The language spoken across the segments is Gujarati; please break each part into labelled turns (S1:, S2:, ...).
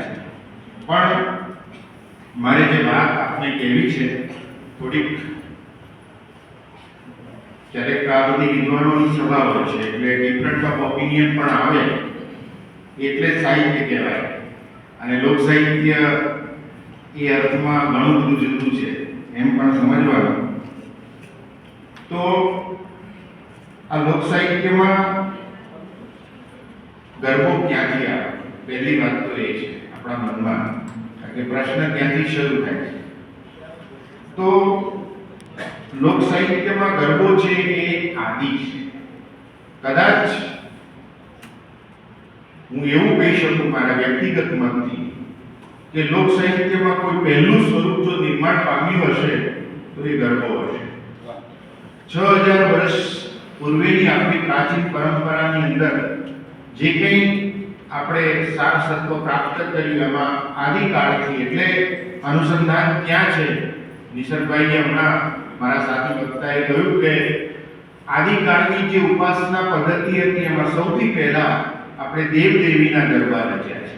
S1: છે. પણ મારે જે વાત આપને કહેવી છે, થોડીક ક્યારેક આ વિદ્વાનોની સભા હોય છે, એટલે ડિફરન્ટ ઓફ ઓપિનિયન પણ આવે, એટલે સાહિત્ય કહેવાય. અને લોક એ અર્થમાં ઘણું બધું જુદું છે, એમ પણ સમજવાનું. તો આ લોક સાહિત્યમાં ગરબો ક્યાંથી આવે? પહેલી વાત તો એ છે. આપણા મનમાં. કે પ્રશ્ન ક્યાંથી શરૂ થાય છે? તો લોક સાહિત્યમાં ગરબો છે એ આદિ છે. કદાચ હું એવું કહી શકું મારા વ્યક્તિગત મતથી કે લોક સાહિત્યમાં કોઈ પહેલું સ્વરૂપ જો નિર્માણ પામ્યું હશે, તો એ ગરબો હશે. છ હજાર વર્ષ પૂર્વેની આપણી પ્રાચીન પરંપરાની અંદર જે કંઈ આપણે સાર સત્વ પ્રાપ્ત કર્યું એમાં આદિકાળથી એટલે અનુસંધાન ક્યાં છે? નિસર્ગભાઈએ હમણાં મારા સાથી વક્તાએ કહ્યું કે આદિકાળની જે ઉપાસના પદ્ધતિ હતી એમાં સૌથી પહેલા આપણે દેવ દેવીના ગરબા રચ્યા છે.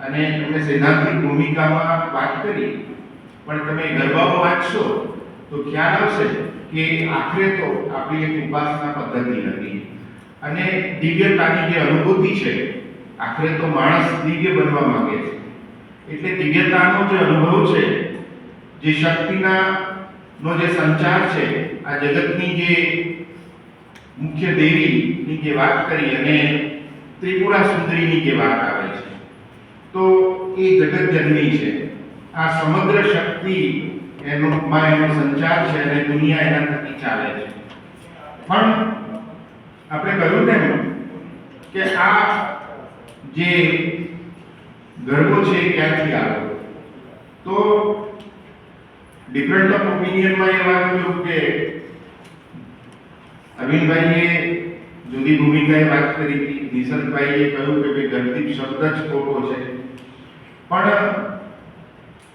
S1: અને એમણે સૈદ્ધાંતિક ભૂમિકામાં વાત કરી. પણ તમે ગરબાઓ વાંચશો તો ખ્યાલ આવશે કે આખરે તો આપણી એક ઉપાસના પદ્ધતિ હતી. અને દિવ્યતાની જે અનુભૂતિ છે આખરે તો માણસ દિવ્ય બનવા માંગે છે. એટલે દિવ્યતાનો જે અનુભવ છે, જે શક્તિના નો જે સંચાર છે, આ જગતની જે મુખ્ય દેવીની જે વાત કરી અને ત્રિપુરા સુંદરીની જે વાત આવે છે, તો એ જગત જન્મી છે. આ સમગ્ર શક્તિ એનો માં એનો સંચાર છે અને દુનિયા એના થકી ચાલે છે. પણ આપણે કહ્યું તેમ કે આ જે ગરબો છે ક્યાંથી આવ્યો તો ડિફરન્ટ ઓફ ઓપિનિયનમાં એ વાત કરું કે અરવિંદભાઈએ જુદી ભૂમિકાએ વાત કરી હતી. નિશંતભાઈએ કહ્યું કે ભાઈ ગરદીપ શબ્દ જ ખોટો છે. પણ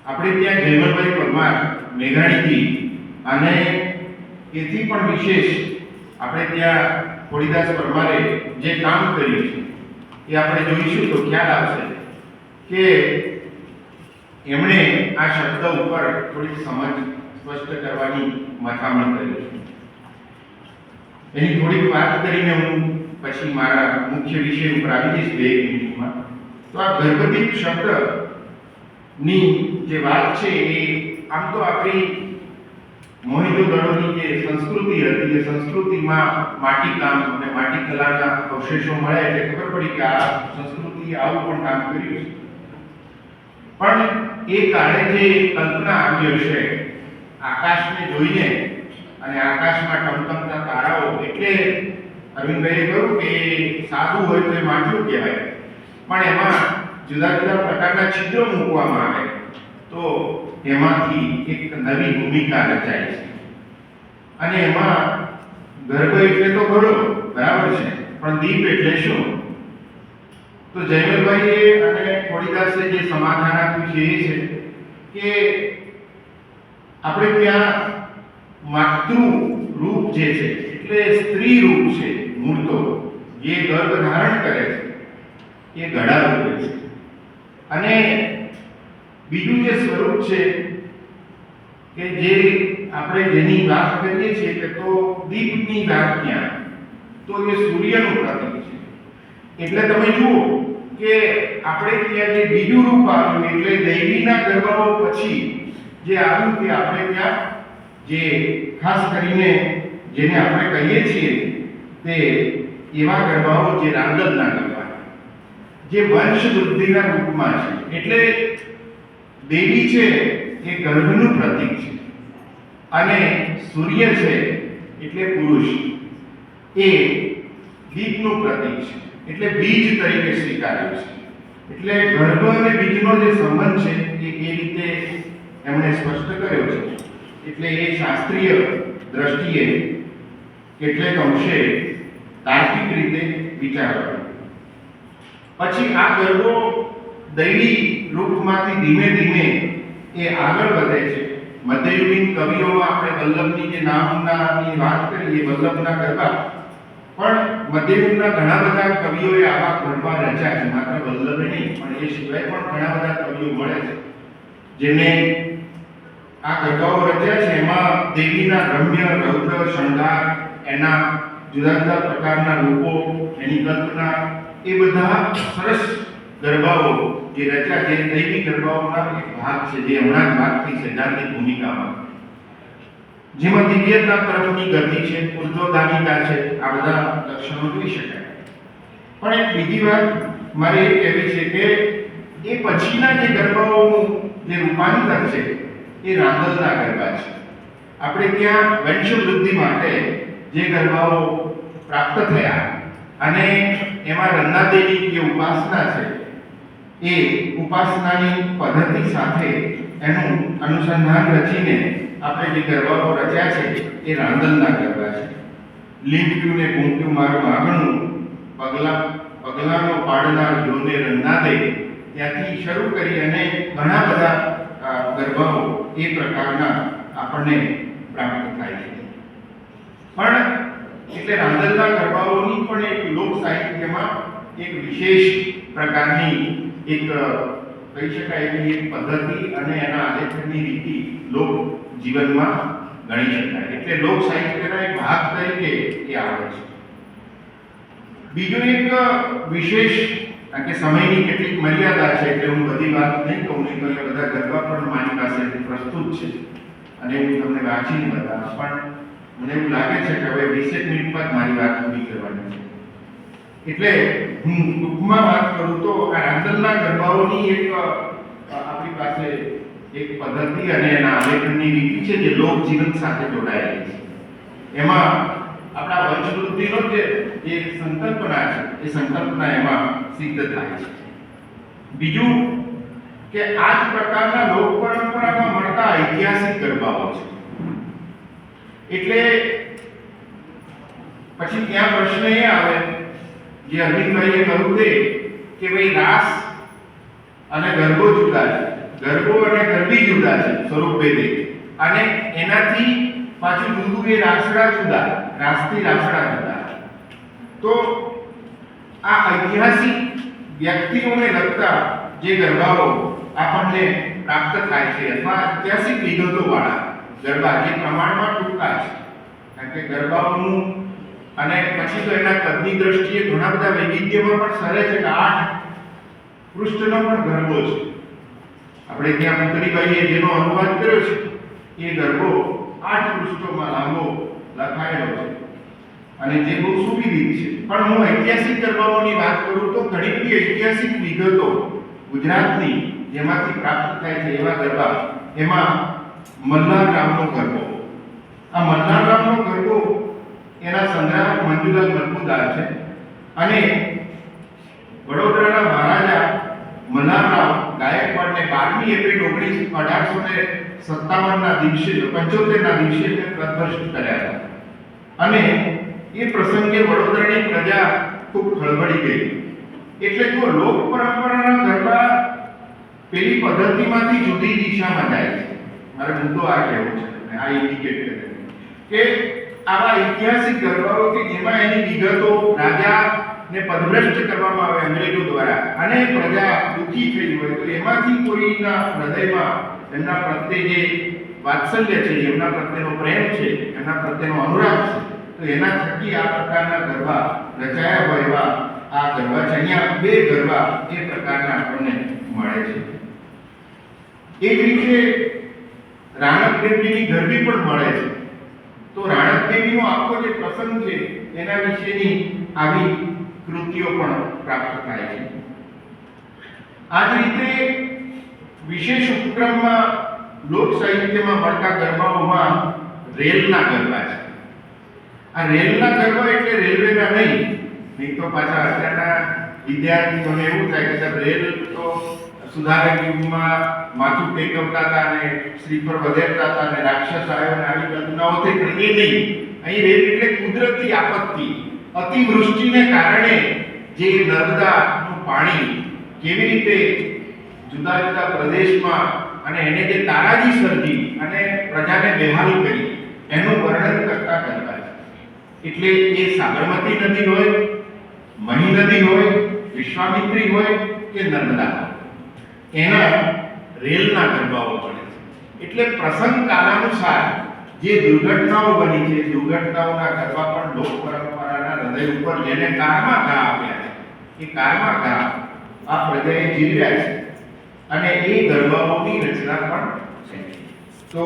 S1: આપણે ત્યાં જયવરભાઈ પરમાર, મેઘાણીજી અને એથી પણ વિશેષ આપણે ત્યાં હોળીદાસ પરમારે જે કામ કર્યું છે એ આપણે જોઈશું તો ખ્યાલ આવશે કે એમણે આ શબ્દ ઉપર થોડી સમજ સ્પષ્ટ કરવાની મથામણ કરી છે. એની થોડીક વાત કરીને હું પછી મારા મુખ્ય વિષય ઉપર આવી જઈશ બે મિનિટમાં. તો આ ગર્ભદીપ શબ્દની જે વાત છે એ આમ તો આપણી મોહિતો દળોની જે સંસ્કૃતિ હતી એ સંસ્કૃતિમાં માટી કામ અને માટી કલાના અવશેષો મળ્યા એટલે ખબર પડી કે આ સંસ્કૃતિ આવું પણ કામ કર્યું છે. પણ એ કાળે જે કલ્પના આવી હશે, આકાશને જોઈને અને આકાશમાં ટમટમતા તારાઓ, એટલે અરવિંદભાઈએ કહ્યું કે સાદું હોય તો એ માટલું કહેવાય. પણ એમાં જુદા જુદા પ્રકારના છિદ્રો મૂકવામાં આવે. તો એમાંથી એક નવી ભૂમિકા રચાય છે. અને એમાં ગર્ભ એટલે તો ખરો બરાબર છે. પણ દીપ એટલે શું? તો જયવલભાઈએ અને ખોડીદાસે જે સમાધાન આપ્યું છે એ છે કે આપણે ત્યાં માતૃ રૂપ જે છે, એટલે સ્ત્રી રૂપ છે મૂળ તો જે ગર્ભ ધારણ કરે છે. એ ગળા રૂપે છે. અને બીજું જે સ્વરૂપ છે કે જે આપણે જેની વાત કરીએ છીએ કે તો દીપની વ્યાખ્યા તો એ સૂર્યનું પ્રતીક છે. એટલે તમે જુઓ કે આપણે ત્યાં જે બીજું રૂપ આવ્યું, એટલે દૈવીના ગરબાઓ પછી જે આવ્યું તે આપણે ત્યાં જે ખાસ કરીને જેને આપણે કહીએ છીએ તે એવા ગર્ભાઓ જે રાંદલના ગર્ભા જે વંશ વૃદ્ધિના રૂપમાં છે. એટલે દેવી છે એ ગર્ભનું પ્રતીક છે. અને સૂર્ય છે એટલે પુરુષ. એ દીપનું પ્રતીક છે. એટલે બીજ તરીકે સ્વીકાર્યું છે. એટલે ગર્ભ અને બીજનો જે સંબંધ છે એ એ રીતે એમણે સ્પષ્ટ કર્યો છે. એટલે એ શાસ્ત્રીય દ્રષ્ટિએ કેટલેક અંશે તાર્કિક રીતે વિચારવાનું પછી આ ગર્ભો દૈવી રૂપમાંથી ધીમે ધીમે એ આગળ વધે છે. મધ્યયુગીન કવિઓમાં આપણે વલ્લભની જે નામનાની વાત કરીએ, વલ્લભના ગરબા, પણ મધ્યયુગના ઘણા બધા કવિઓએ આવા ગરબા રચ્યા છે. માત્ર વલ્લભે નહીં, પણ એ સિવાય પણ ઘણા બધા કવિઓ મળે છે. જેને આ ગરબાઓ રચ્યા છે, એમાં દેવીના રમ્ય, રૌદ્ર, શણગાર, એના જુદા જુદા પ્રકારના રૂપો, એની કલ્પના, એ બધા સરસ ગરબાઓ જે રચા છે દૈવી ગરબાઓના એક ભાગ છે, જે હમણાં થઈ સૈદ્ધાંતિક ભૂમિકામાં. જેમાં દિવ્યતા તરફની ગતિ છે, ઉર્ધ્વગામિતા છે, આ બધા લક્ષણો જોઈ શકાય. પણ એક બીજી વાત મારે એ કહેવી છે કે એ પછીના જે ગરબાઓનું જે રૂપાંતર છે, એ રાંદલના ગરબા છે. આપણે ત્યાં વંશવૃદ્ધિ માટે જે ગરબાઓ પ્રાપ્ત થયા અને એમાં રંગાદેવી જે ઉપાસના છે એ ઉપાસનાની પદ્ધતિ સાથે એનું અનુસંધાન રચીને આપણે જે ગરબાઓ રચ્યા છે, એ રાંદલના ગરબા છે. લીંપ્યું ને ઘૂંટ્યું મારું આંગણું પગલા પગલાનો પાડનાર જોને રંગાદે ત્યાંથી શરૂ કરી અને ઘણા બધા ગરબાઓ એ પ્રકારના આપણને પ્રાપ્ત થાય છે. પણ એટલે રાંદલના ગરબાઓની પણ એક લોક સાહિત્યમાં એક વિશેષ પ્રકારની એક કહી શકાય એવી એક પદ્ધતિ અને એના આલેખનની રીતિ લોક જીવનમાં ગણી શકાય. એટલે લોક સાહિત્યના એક ભાગ તરીકે એ આવે છે. બીજું એક વિશેષ કારણ કે સમયની કેટલીક મર્યાદા છે એટલે હું બધી વાત નહીં કહું, નહીં તો બધા ગરબા પણ મારી પાસે પ્રસ્તુત છે. અને હું તમને વાંચીને બતાવીશ. પણ મને એવું લાગે છે કે હવે વીસેક મિનિટમાં જ મારી વાત પૂરી કરવાની છે. એટલે હું ટૂંકમાં વાત કરું તો આ રાંદલના ગરબાઓની એક આપણી પાસે એક પદ્ધતિ અને એના આલેખનની રીતિ છે જે લોક જીવન સાથે જોડાયેલી છે. એમાં આપણા વંશવૃદ્ધિનો જે જે સંકલ્પના છે, એ સંકલ્પના એમાં સિદ્ધ થાય છે. બીજું કે આ જ પ્રકારના લોક પરંપરામાં મળતા ઐતિહાસિક ગરબાઓ છે. એટલે પછી ત્યાં પ્રશ્ન એ આવે જે અરવિંદભાઈએ કહ્યું તે, કે ભાઈ રાસ અને ગરબો જુદા છે. ગરબો અને ગરબી જુદા છે, સ્વરૂપ ભેદે. અને એનાથી પાછું જુદું એ રાસડા જુદા, રાસથી રાસડા જુદા. તો આ ઐતિહાસિક વ્યક્તિઓને લગતા જે ગરબાઓ આપણને પ્રાપ્ત થાય છે અથવા ઐતિહાસિક વિગતો વાળા ગરબા જે પ્રમાણમાં ટૂંકા છે. કારણ કે ગરબાઓનું અને પછી તો એના કદની દ્રષ્ટિએ ઘણા બધા વૈવિધ્યમાં પણ સરે છે કે આઠ પૃષ્ઠનો પણ ગરબો છે. આપણે ત્યાં પુતળીબાઈએ જેનો અનુવાદ કર્યો છે, એ ગરબો આઠ પૃષ્ઠોમાં લાંબો લખાયેલો છે. અને જે બહુ સુવિધિત છે. પણ હું ઐતિહાસિક ગરબાઓની વાત કરું તો ઘણી બધી ઐતિહાસિક વિગતો ગુજરાતની જેમાંથી પ્રાપ્ત થાય છે એવા ગરબા. એમાં મલ્હાર રામનો ગરબો. આ મલ્હાર રામનો ગરબો એના સંગ્રાહક મંજુલાલ મજમુદાર છે. અને વડોદરાના મહારાજા મલ્હારરાવ ગાયકવાડને બારમી એપ્રિલ ઓગણીસ અઢારસો ને સત્તાવનના દિવસે, પંચોતેરના દિવસે પ્રદર્શિત કર્યા હતા. અને એ પ્રસંગે વડોદરાની પ્રજા ખૂબ ખળબળી ગઈ. એટલે જો લોક પરંપરાના ગરબા પેલી પદ્ધતિમાંથી જુદી દિશામાં જાય છે. મારે મુદ્દો આ કહેવો છે. આ ઇન્ડિકેટ કરે કે આવા ઐતિહાસિક ગરબાઓ કે જેમાં એની વિગતો રાજા ને પદભ્રષ્ટ કરવામાં આવે અંગ્રેજો દ્વારા અને પ્રજા દુઃખી થઈ હોય, તો એમાંથી કોઈના હૃદયમાં એમના પ્રત્યે જે વાત્સલ્ય છે, એમના પ્રત્યેનો પ્રેમ છે, એમના પ્રત્યેનો અનુરાગ છે, તો એના થકી આ પ્રકારના ગરબા રચાયા હોય એવા આ ગરબા છે. અહીંયા બે ગરબા એ પ્રકારના આપણને મળે છે. એ જ રીતે રાણક દેવીની ગરબી પણ મળે છે. તો રાણક દેવીનો આખો જે પ્રસંગ છે, એના વિશેની આવી કૃતિઓ પણ પ્રાપ્ત થાય છે. આ જ રીતે વિશેષ ઉપક્રમમાં લોક સાહિત્યમાં મળતા ગરબાઓમાં રેલના ગરબા છે. આ રેલના ગરબા એટલે રેલવેના નહીં નહીં તો પાછા અત્યારના વિદ્યાર્થીઓને એવું થાય કે સાહેબ, રેલ તો સુધારક યુગમાં માથું ટેકવતા હતા અને પર વધેરતા હતા અને રાક્ષસ આવ્યો અને આવી કલ્પનાઓ થઈ, પણ એ નહીં. અહીં રેલ એટલે કુદરતી આપત્તિ. અતિવૃષ્ટિને કારણે જે નર્મદાનું પાણી કેવી રીતે જુદા જુદા પ્રદેશમાં અને એને જે તારાજી સર્જી અને પ્રજાને બેહાલ કરી, એનું વર્ણન કરતા કરતા. એટલે એ સાબરમતી નદી હોય, મહી નદી હોય, વિશ્વામિત્રી હોય કે નર્મદા? એના રેલના ગરબાઓ પડે છે. એટલે પ્રસંગ કાલાનુસાર જે દુર્ઘટનાઓ બની છે, દુર્ઘટનાઓના ગરબા પણ લોક પરંપરાના હૃદય ઉપર જેને કારમા ઘા આપ્યા છે, એ કારમા ઘા આ પ્રજાએ જીવ્યા છે. અને એ ગરબાઓની રચના પણ છે. તો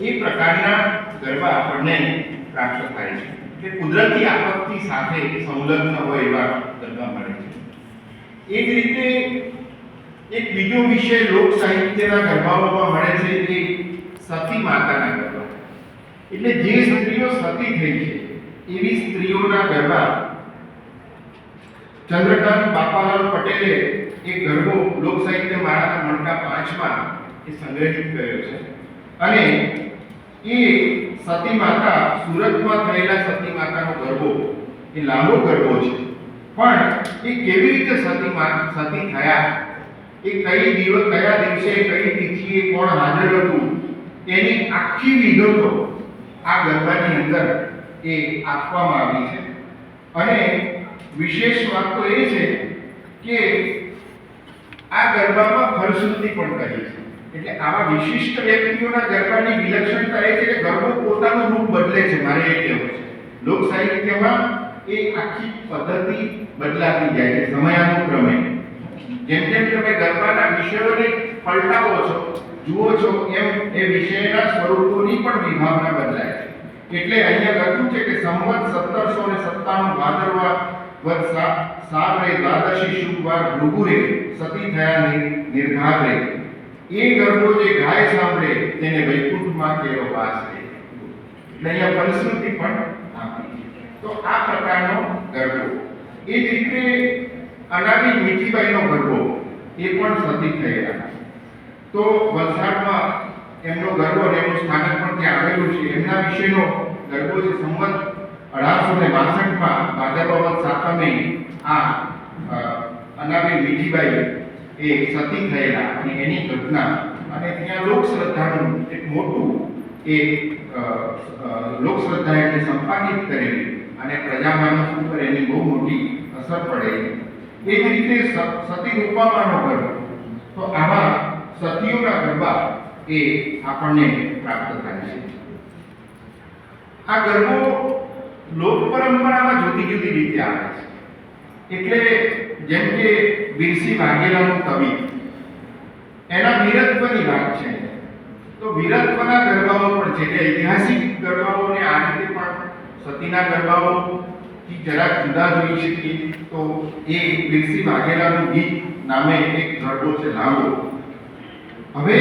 S1: એ પ્રકારના ગરબા આપણને પ્રાપ્ત થાય છે. કે કુદરતી આપત્તિ સાથે સંલગ્ન હોય એવા ગરબા મળે છે. એ જ રીતે એક બીજો વિષય લોક સાહિત્યના ગરબાઓમાં મળે છે એ સતી માતાના ગરબા. એટલે જે સ્ત્રીઓ સતી થઈ છે, એવી સ્ત્રીઓના ગરબા ચંદ્રકાંત બાપાલાલ પટેલે એક ગરબો લોક સાહિત્ય માળાના મણકા પાંચમાં એ સંગ્રહિત કર્યો છે. અને એ સતી માતા સુરતમાં થયેલા સતી માતાનો ગરબો, એ લાંબો ગરબો છે. પણ એ કેવી રીતે સતી સતી થયા? એ કઈ દિવસ, કયા દિવસે, કઈ તિથિએ કોણ હાજર હતું, તેની આખી વિગતો આ ગરબાની અંદર એ આપવામાં આવી છે. અને વિશેષ વાત તો એ છે કે આ ગરબામાં ફરસુદ્ધિ પણ કહે છે. એટલે આવા વિશિષ્ટ વ્યક્તિઓના ગરબાની વિલક્ષણતા એ છે કે ગરબો પોતાનું રૂપ બદલે છે, મારે એ કહેવું છે. લોક સાહિત્યમાં એ આખી પદ્ધતિ બદલાતી જાય છે, સમયાનુક્રમે. જેમ જેમ તમે ગરબાના વિષયોને પલટાવો છો, જુઓ છો, એમ એ વિષયના સ્વરૂપોની પણ વિભાવના બદલાય છે. એટલે અહીંયા લખ્યું છે કે સંવત સત્તરસો ને સત્તાણું ભાદરવા વદ સાવરે દ્વાદશી શુભવાર ભૃગુરે સતી થયા નિ- નિર્ધારે એ ગરબો જે ગાય સાંભળે તેને વૈકુંઠમાં કેવો વાસ રે એટલે અહીંયા પરિસ્થિતિ પણ આપી તો આ પ્રકારનો ગરબો. એ જ રીતે અનામી મીઠીબાઈનો ગરબો એ પણ સતી થયેલા તો વલસાડમાં એમનો ગરબો અને એમનું સ્થાનક પણ ત્યાં આવેલું છે. એમના વિશેનો ગરબો છે સંવત અઢારસો ને બાસઠમાં ભાદરવા સાતમે આ અ, મીઠીબાઈ એ સતી થયેલા અને એની ઘટના અને ત્યાં લોક શ્રદ્ધાનું એક મોટું એ લોકશ્રદ્ધા એટલે સંપાદિત કરેલી અને પ્રજામાનસ ઉપર એની બહુ મોટી અસર પડેલી. એ જ રીતે સતી રૂપામાનો ગરબો તો આવા સતીઓના ગરબા એ આપણને પ્રાપ્ત થાય છે. આ ગરબો લોક પરંપરામાં જુદી જુદી રીતે આવે છે. એટલે જેમ કે બિરસી વાઘેલાનું કવિ, એના વીરત્વની વાત છે. તો વીરત્વના ગરબાઓ પણ છે. કે ઐતિહાસિક ગરબાઓને આ રીતે પણ સતીના ગરબાઓ થી જરાક જુદા જોઈ શકીએ તો એ બિરસી વાઘેલાનું ગીત નામે એક ગરબો છે લાંબો હવે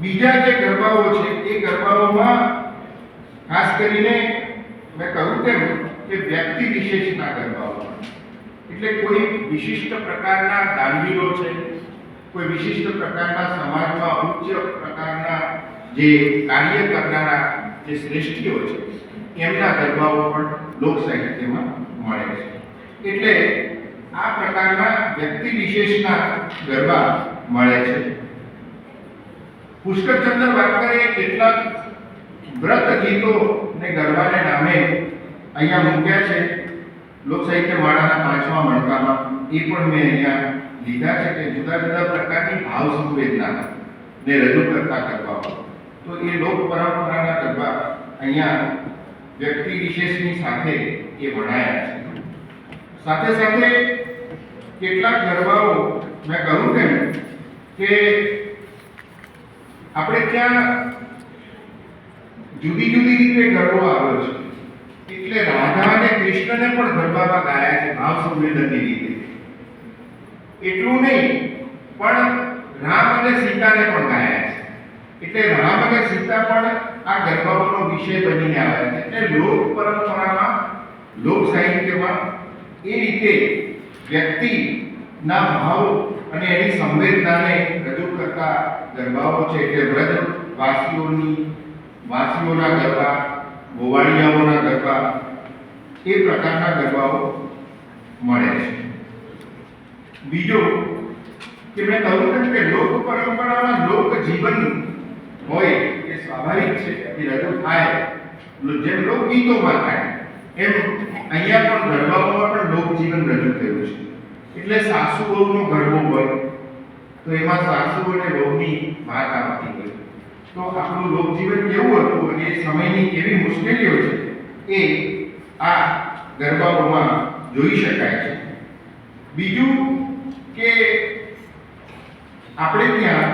S1: બીજા જે ગરબાઓ છે એ ગરબાઓમાં ખાસ કરીને મેં કહ્યું તેમ કે વ્યક્તિ વિશેષના ગરબાઓ. એટલે કોઈ વિશિષ્ટ પ્રકારના દાનવીરો છે, કોઈ વિશિષ્ટ પ્રકારના સમાજમાં ઉચ્ચ પ્રકારના જે કાર્ય કરનારા જે શ્રેષ્ઠીઓ છે એમના ગરબાઓ પણ લોક સાહિત્યમાં મળે છે. એટલે આ પ્રકારના વ્યક્તિ વિશેષના ગરબા મળે છે. પુષ્કરચંદ્ર વાકરે કેટલાક વ્રત ગીતો ને ગરબાને નામે અહીંયા મૂક્યા છે. લોક સાહિત્ય માળાના પાંચમા મણકામાં એ પણ મેં અહીંયા લીધા છે કે જુદા જુદા પ્રકારની ભાવ સંવેદના ને રજૂ કરતા ગરબાઓ. તો એ લોક પરંપરાના ગરબા અહીંયા વ્યક્તિ વિશેષની સાથે એ વણાયા છે. સાથે સાથે કેટલાક ગરબાઓ મેં કહ્યું તેમ કે આપણે ત્યાં જુદી જુદી રીતે ગરબો આવ્યો છે. એટલે રાધા અને કૃષ્ણને પણ ગરબામાં ગાયા છે, ભાવ સંવેદનની રીતે. એટલું નહીં, પણ રામ અને સીતાને પણ ગાયા છે. એટલે રામ અને સીતા પણ આ ગરબાઓનો વિષય બનીને આવ્યા છે. એટલે લોક પરંપરામાં, લોક સાહિત્યમાં એ રીતે વ્યક્તિના ભાવ અને એની સંવેદનાને રજૂ કરતા ગરબાઓ છે. એટલે વ્રજ વાસીઓની ગરબા ગોવાળિયાઓના ગરબા એ પ્રકારના ગરબાઓ મળે છે. બીજો કે મેં કહ્યું કે લોક પરંપરામાં લોક જીવન હોય એ સ્વાભાવિક છે એ રજૂ થાય. જેમ લોકગીતોમાં થાય, એમ અહીંયા પણ ગરબાઓમાં પણ લોકજીવન રજૂ થયું છે. એટલે સાસુ વહુનો ગરબો હોય, તો એમાં સાસુ અને વહુની વાત આવતી હોય. તો આપણું લોકજીવન કેવું હતું અને એ સમયની કેવી મુશ્કેલીઓ છે, એ આ ગરબાઓમાં જોઈ શકાય છે. બીજું કે આપણે ત્યાં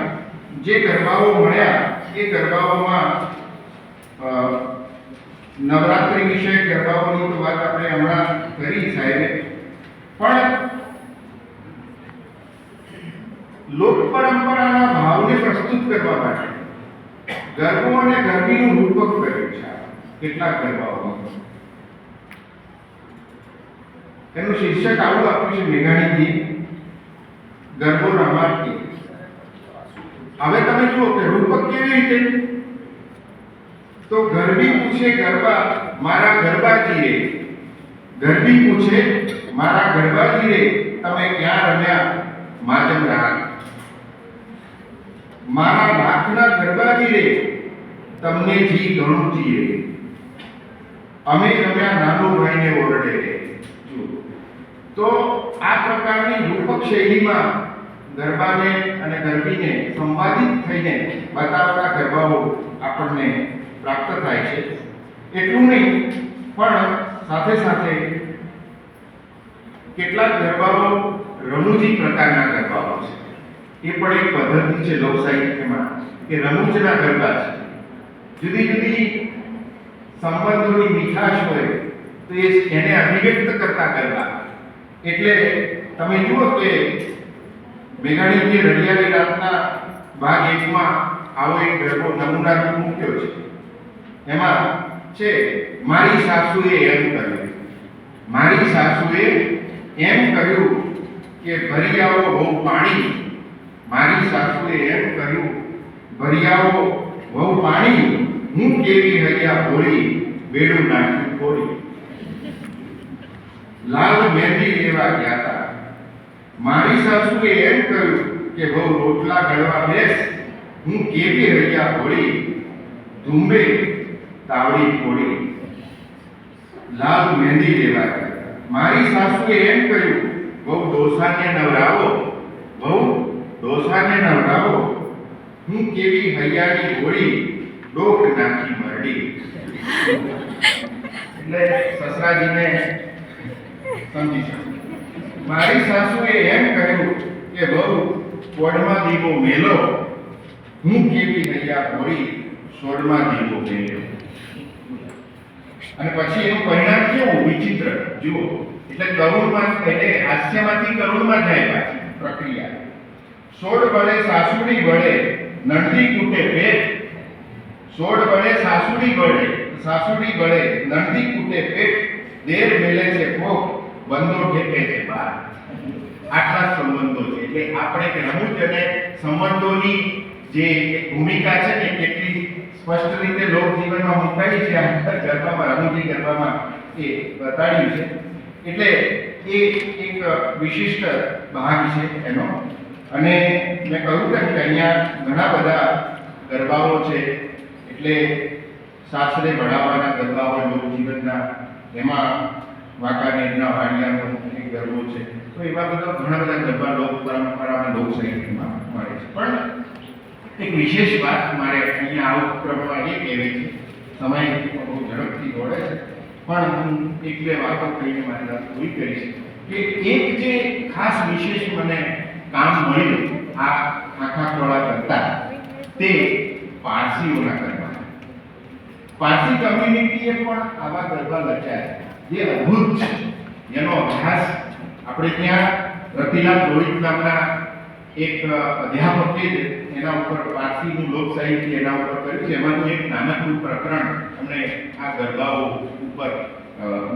S1: જે ગરબાઓ મળ્યા એ ગરબાઓમાં નવરાત્રિ વિશે ગરબાઓની તો વાત આપણે હમણાં કરી સાહેબે. પણ લોક પરંપરાના ભાવને પ્રસ્તુત કરવા માટે ગરબો અને ગરબીનું રૂપક કર્યું છે કેટલાક ગરબાઓમાં. એનું શીર્ષક આવું આપ્યું છે, મેઘાણીજી, ગરબો રમાડતી. હવે તમે જુઓ કે રૂપક કેવી રીતે? તો ગરબી પૂછે ગરબા, મારા ગરબાજી રે ગરબી પૂછે, મારા ગરબાજી રે તમે ક્યાં રમ્યા? માજમ રાગ મારા ગરબાજી રે તમને જી ઘણું જી રે અમે રમ્યા નાનો ભાઈને ઓરડે. તો આ પ્રકારની રૂપક શૈલીમાં ગરબાને અને ગરબીને સંવાદિત થઈને બતાવતા ગરબાઓ આપણને પ્રાપ્ત થાય છે. એટલું નહીં, પણ સાથે સાથે કેટલાક ગરબાઓ રમૂજી પ્રકારના ગરબાઓ છે. એ પણ એક પદ્ધતિ છે લોક સાહિત્યમાં, કે રમૂજના ગરબા છે. જુદી જુદી સંબંધોની મીઠાશ હોય, તો એ એને અભિવ્યક્ત કરતા ગરબા. એટલે તમે જુઓ કે મેઘાણીજીએ રડિયાળી રાતના ભાગ એકમાં આવો એક ગરબો નમૂના મૂક્યો છે. એમાં છે, મારી સાસુએ એમ કર્યું મારી સાસુએ એમ કહ્યું કે, ભરી આવો બહુ પાણી. મારી સાસુએ એમ કહ્યું, ભરી આવો બહુ પાણી, હું કેવી હૈયા ભોળી, બેડું નાખ્યું ખોળી. લાલ મહેંદી લેવા ગયા હતા. મારી સાસુએ એમ કહ્યું કે બહુ રોટલા ગળવા બેસ. હું કેવી હૈયા હોળી, ધુંબે, તાવડી ફોડી. લાલ મહેંદી લેવા ગયા. મારી સાસુએ એમ કહ્યું, બહુ ડોસાને નવરાવો, બહુ ડોસાને નવરાવો. હું કેવી હૈયાની હોળી, ડોક નાખી મરડી. એટલે સસરાજીને સમજી શકો મારી સાસુએ એમ કહ્યું કે બહુ કોડમાં દીવો મેલો. હું કેવી હૈયા ભોળી સોડમાં દીવો મેલ્યો. અને પછી એનું પરિણામ કેવું? વિચિત્ર. જુઓ. એટલે કરુણમાં, એટલે હાસ્યમાંથી કરુણમાં જાય પાછી પ્રક્રિયા. સોડ વડે સાસુડી વડે નંદી કૂટે પેટ. સોડ વડે સાસુડી વડે સાસુડી વડે નંદી કૂટે પેટ. દેર મેલે છે કોક બંધો ઠેકે છે બહાર આટલા સંબંધો છે. એટલે આપણે રમૂજ અને સંબંધોની જે ભૂમિકા છે ને કેટલી સ્પષ્ટ રીતે લોક જીવનમાં મુકાઈ છે આ ગરબામાં રમૂજી ગરબામાં એ બતાડ્યું છે. એટલે એ એક વિશિષ્ટ ભાગ છે એનો. અને મેં કહ્યું કે અહીંયા ઘણા બધા ગરબાઓ છે. એટલે સાસરે ભણાવવાના ગરબાઓ લોક જીવનના એમાં વાંકાનેરના વાણિયાનો એક ગરબો છે. તો એવા બધા ઘણા બધા ગરબા લોક પરંપરામાં લોક સાહિત્યમાં મળે છે. પણ એક વિશેષ વાત મારે અહીંયા આ ઉપક્રમમાં એ કહેવી છે. સમય બહુ ઝડપથી દોડે છે. પણ હું એક બે વાતો કહીને મારી વાત પૂરી કરીશ કે એક જે ખાસ વિશેષ મને કામ મળ્યું આ આખા ખોળા કરતા તે પારસીઓના ગરબા પારસી કમ્યુનિટીએ પણ આવા ગરબા રચ્યા જે અદ્ભુત છે. એનો અભ્યાસ આપણે ત્યાં રતિલાલ રોહિત નામના એક અધ્યાપકે એના ઉપર પારસીનું લોક સાહિત્ય એના ઉપર કર્યું છે. એમાંનું એક નાનકડું પ્રકરણ અમને આ ગરબાઓ ઉપર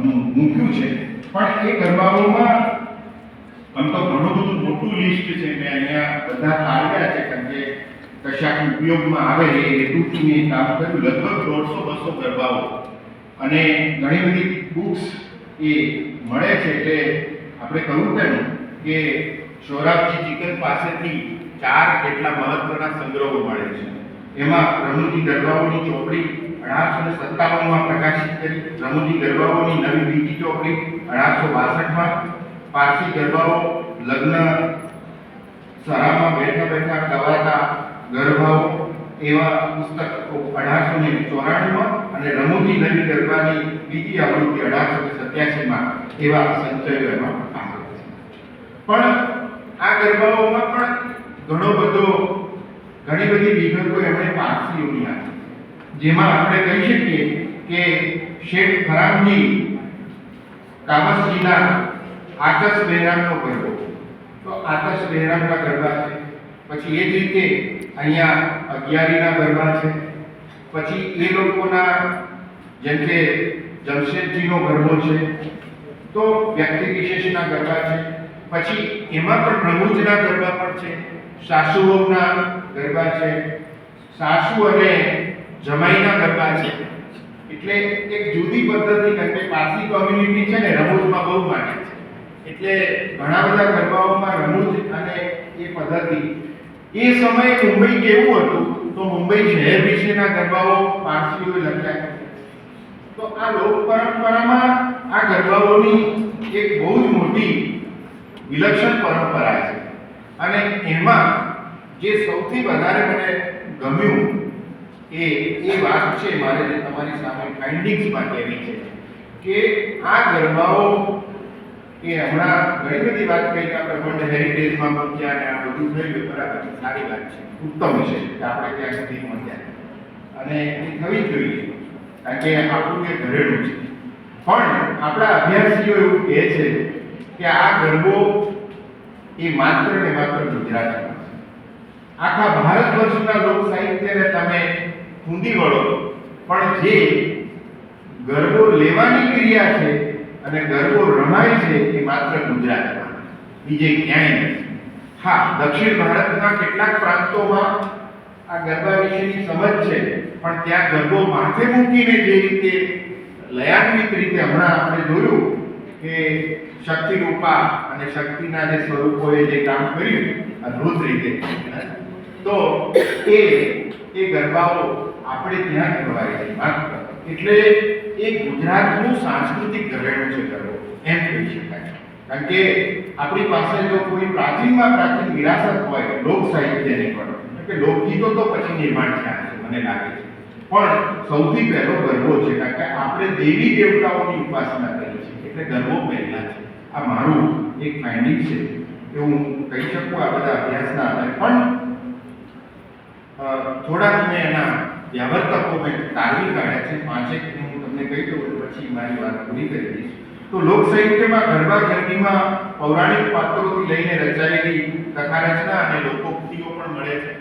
S1: મૂક્યું છે. પણ એ ગરબાઓમાં આમ તો ઘણું બધું મોટું લિસ્ટ છે. મેં અહીંયા બધા તાળવ્યા છે કારણ કે કશાક ઉપયોગમાં આવે એ હેતુથી મેં કામ કર્યું. લગભગ દોઢસો બસો ગરબાઓ અને ઘણી બધી બુક્સ એ મળે છે એટલે આપણે કહ્યું તેનું કે સૌરાભજી ચિકન પાસેથી ચાર કેટલા મહત્વના સંગ્રહો મળે છે. એમાં રમૂજી ગરબાઓની ચોપડી અઢારસો ને સત્તાવનમાં પ્રકાશિત કરી, રમૂજી ગરબાઓની નવી બીજી ચોપડી અઢારસો બાસઠમાં, પારસી ગરબાઓ લગ્ન સરામાં બેઠા બેઠા ગવાતા ગરબાઓ એવા પુસ્તકો અઢારસો ને ચોરાણુંમાં અને રમૂજી નવી ગરબાની બીજી આવૃત્તિ અઢારસો સત્યાસીમાં એવા સંચયો એમાં આવે છે. પણ આ ગરબાઓમાં પણ ઘણો બધો, ઘણી બધી વિગતો એમણે પારસીઓની આપી જેમાં આપણે કહી શકીએ કે શેઠ ફરામજી કામસજીના આતશ બહેરામનો ગરબો તો આતશ બહેરામના ગરબા છે. પછી એ જ રીતે અહીંયા અગિયારીના ગરબા છે. પછી એ લોકોના જેમ કે જમશેદજીનો ગરબો છે, તો વ્યક્તિ વિશેષના ગરબા છે. પછી એમાં પણ પ્રભુજના ગરબા પણ છે, સાસુઓના ગરબા છે, સાસુ અને જમાઈના ગરબા છે. એટલે એક જુદી પદ્ધતિ કારણ પારસી કોમ્યુનિટી છે ને રમૂજમાં બહુ માને છે. એટલે ઘણા બધા ગરબાઓમાં રમૂજ અને એ પદ્ધતિ. એ સમયે મુંબઈ કેવું હતું? તો મુંબઈ શહેર વિશેના ગરબાઓ પારસીઓએ લખ્યા તો આ લોક પરંપરામાં આ ગરબાઓની એક બહુ જ મોટી વિલક્ષણ પરંપરા છે. અને એમાં જે સૌથી વધારે મને ગમ્યું એ એ વાત છે મારે જે તમારી સામે ફાઇન્ડિંગ્સમાં કહેવી છે કે આ ગરબાઓ એ હમણાં ઘણી બધી વાત કરી કે આપણે વર્લ્ડ હેરિટેજમાં મૂક્યા અને આ બધું થયું બરાબર સારી વાત છે, ઉત્તમ છે, કે આપણે ત્યાં સુધી પહોંચ્યા અને એ થવી જ જોઈએ, કારણ કે આપણું એ ઘરેલું છે. પણ આપણા અભ્યાસીઓ એવું કહે છે કે આ ગરબો એ માત્ર ને માત્ર ગુજરાતમાં આખા ભારત વર્ષના લોક સાહિત્યને તમે ખૂંદી વળો, પણ જે ગરબો લેવાની ક્રિયા છે અને ગરબો રમાય છે એ માત્ર ગુજરાતમાં. બીજે ક્યાંય નથી. હા, દક્ષિણ ભારતના કેટલાક પ્રાંતોમાં આ ગરબા વિશેની સમજ છે, પણ ત્યાં ગરબો માથે મૂકીને જે રીતે લયાન્વિત રીતે હમણાં આપણે જોયું કે શક્તિ રૂપા અને શક્તિના જે સ્વરૂપોએ જે કામ કર્યું, અદ્ભુત રીતે. તો એ એ ગરબાઓ આપણે ત્યાં કરવાય છે માત્ર એટલે એ ગુજરાતનું સાંસ્કૃતિક ઘરેણું છે ગરબો એમ કહી શકાય. કારણ કે આપણી પાસે જો કોઈ પ્રાચીનમાં પ્રાચીન વિરાસત હોય, લોક સાહિત્યની પણ, કે લોકગીતો તો પછી નિર્માણ થયા છે, મને લાગે છે. પણ સૌથી પહેલો ગરબો છે, કારણ કે આપણે દેવી દેવતાઓની ઉપાસના કરીએ છીએ એટલે ગરબો પહેલા છે. આ મારું એક ફાઇન્ડિંગ છે, કે હું કહી શકું આ બધા અભ્યાસના આધારે. પણ થોડાક મેં એના વ્યાવર્તકો મેં તારવી કાઢ્યા છે, પાંચેક હું તમને કહી દઉં પછી મારી વાત પૂરી કરી દઈશ. તો લોક સાહિત્યમાં ગરબા ગરબીમાં પૌરાણિક પાત્રોથી લઈને રચાયેલી કથા રચના અને લોકોક્તિઓ પણ મળે છે.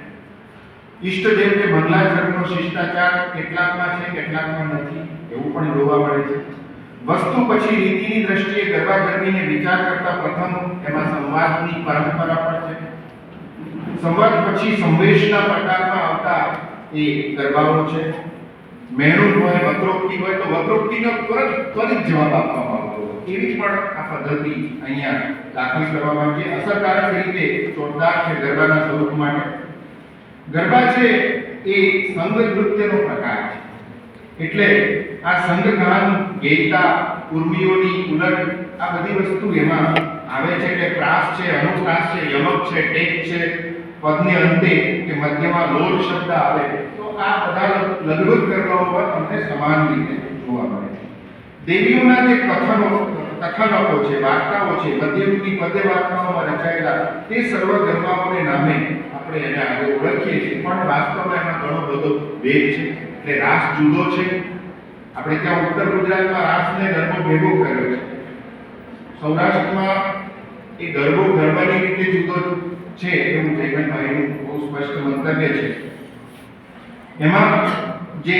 S1: ઈષ્ટદેવ કે મંગલાચરણનો શિષ્ટાચાર કેટલાકમાં છે, કેટલાકમાં નથી, એવું પણ જોવા મળે છે. વસ્તુ પછી રીતિની દ્રષ્ટિએ ગરબા ગરબીને વિચાર કરતા પ્રથમ એમાં સંવાદની પરંપરા પણ છે. સંવાદ પછી સંવેશના પ્રકારમાં આવતા એ ગરબાઓ છે. મેણું હોય, વક્રોક્તિ હોય, તો વક્રોક્તિનો તુરંત ત્વરિત જવાબ આપવામાં આવતો. એવી પણ આ પદ્ધતિ અહીંયા દાખલ કરવામાં આવી છે. અસરકારક રીતે ચોટદાર છે ગરબાના સ્વરૂપ માટે. ગરબા છે એ સંઘ નૃત્યનો પ્રકાર છે. એટલે આ સંઘગાન ગેયતા ઉર્મિઓની ઉલટ આ બધી વસ્તુ એમાં આવે છે એટલે પ્રાસ છે અનુપ્રાસ છે, યમક છે, ટેક છે. પદને અંતે કે મધ્યમાં લોલ શબ્દ આવે તો આ બધા લગભગ ઉપર તમને સમાન રીતે જોવા મળે છે. દેવીઓના જે કથનો, કથનકો છે, વાર્તાઓ છે મધ્યયુગની પદ્ય વાર્તાઓમાં રચાયેલા તે સર્વ ગરબાઓને નામે આપણે એને આજે ઓળખીએ છીએ. પણ વાસ્તવમાં એમાં ઘણો બધો ભેદ છે. એટલે રાસ જુદો છે. આપણે ત્યાં ઉત્તર ગુજરાતમાં રાસને ગરબો ભેગો કર્યો છે. સૌરાષ્ટ્રમાં એ ગરબો ગરબાની રીતે જુદો છે એવું જયગણભાઈનું બહુ સ્પષ્ટ મંતવ્ય છે. એમાં જે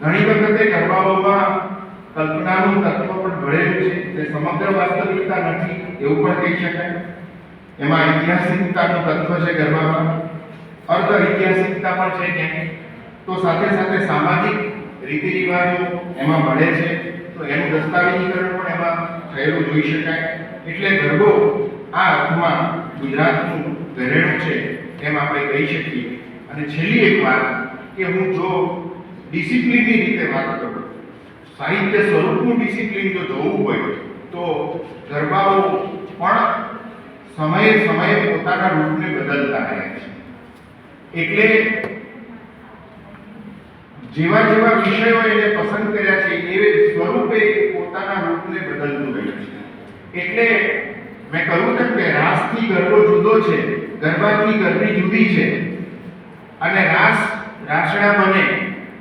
S1: ઘણી વખતે ગરબાઓમાં કલ્પનાનું તત્વ પણ ભળેલું છે તે સમગ્ર વાસ્તવિકતા નથી એવું પણ કહી શકાય. એમાં ઐતિહાસિકતાનું તત્વ છે ગરબામાં. અર્ધ ઐતિહાસિકતા પણ છે ક્યાંક તો સાથે સાથે સામાજિક રીતિ રિવાજો એમાં મળે છે. તો એનું દસ્તાવેજીકરણ પણ એમાં થયેલું જોઈ શકાય. એટલે ગરબો આ અર્થમાં ગુજરાતનું ઘરેણું છે એમ આપણે કહી શકીએ. અને છેલ્લી એક વાત કે હું જો ડિસિપ્લિનની રીતે વાત કરું, સાહિત્ય સ્વરૂપનું ડિસિપ્લિન જો જોવું હોય, તો ગરબાઓ પણ સમયે સમયે પોતાના રૂપને બદલતા રહે છે. એટલે જેવા જેવા વિષયો એને પસંદ કર્યા છે એ સ્વરૂપે પોતાના રૂપને બદલતું રહ્યું છે. એટલે મેં કહ્યું તેમ કે રાસથી ગરબો જુદો છે, ગરબાથી ગરબી જુદી છે. અને રાસ, રાસડા બને.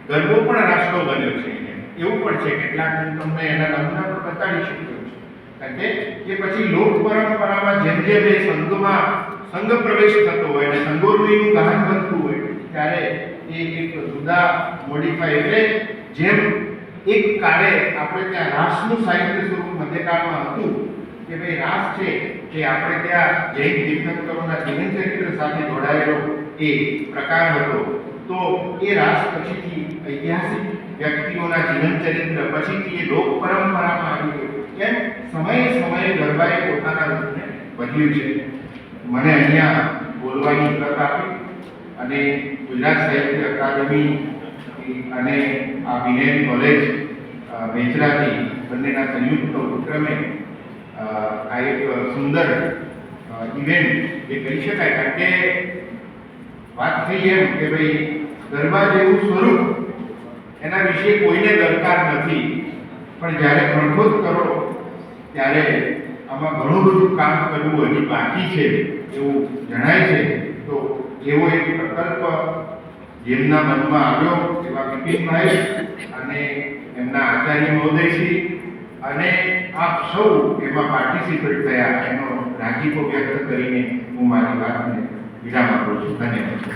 S1: ગરબો પણ રાસડો બન્યો છે એવું પણ છે. કેટલાક હું તમને એના નમૂના પણ બતાડી શક્યો છું. કારણ કે એ પછી લોક પરંપરામાં જેમ જેમ એ સંઘમાં સંઘ પ્રવેશ થતો હોય અને સંગોરવીનું ગાન બનતું હોય, ત્યારે એ એક જુદા મોડિફાઈ એટલે જેમ એક કાળે આપણે ત્યાં રાસનું સાહિત્ય સ્વરૂપ મધ્યકાળમાં હતું, કે ભાઈ રાસ છે કે આપણે ત્યાં જૈન તીર્થંકરોના જીવન ચરિત્ર સાથે જોડાયેલો એ પ્રકાર હતો. તો એ રાસ પછીથી ઐતિહાસિક વ્યક્તિઓના જીવન ચરિત્ર પછીથી એ લોક પરંપરામાં આવી ગયું. કેમ? સમયે સમયે ગરબાએ પોતાના રૂપને બદલ્યું છે. મને અહીંયા બોલવાની તક આપી અને ગુજરાત સાહિત્ય અકાદમી અને આ વિનયન કોલેજ વેચરાથી બંનેના સંયુક્ત ઉપક્રમે આ એક સુંદર ઇવેન્ટ એ કહી શકાય. કારણ કે વાત થઈ એમ કે ભાઈ, ગરબા જેવું સ્વરૂપ, એના વિશે કોઈને દરકાર નથી. પણ જ્યારે પ્રણભોત કરો, ત્યારે આમાં ઘણું બધું કામ કરવું હજી બાકી છે એવું જણાય છે. તો એવો એક પ્રકલ્પ જેમના મનમાં આવ્યો, એવા બિપિનભાઈ અને એમના આચાર્ય મહોદયશ્રી અને આપ સૌ એમાં પાર્ટિસિપેટ થયા. એનો રાજીપો વ્યક્ત કરીને હું મારી વાતને વિરામ આપું છું ધન્યવાદ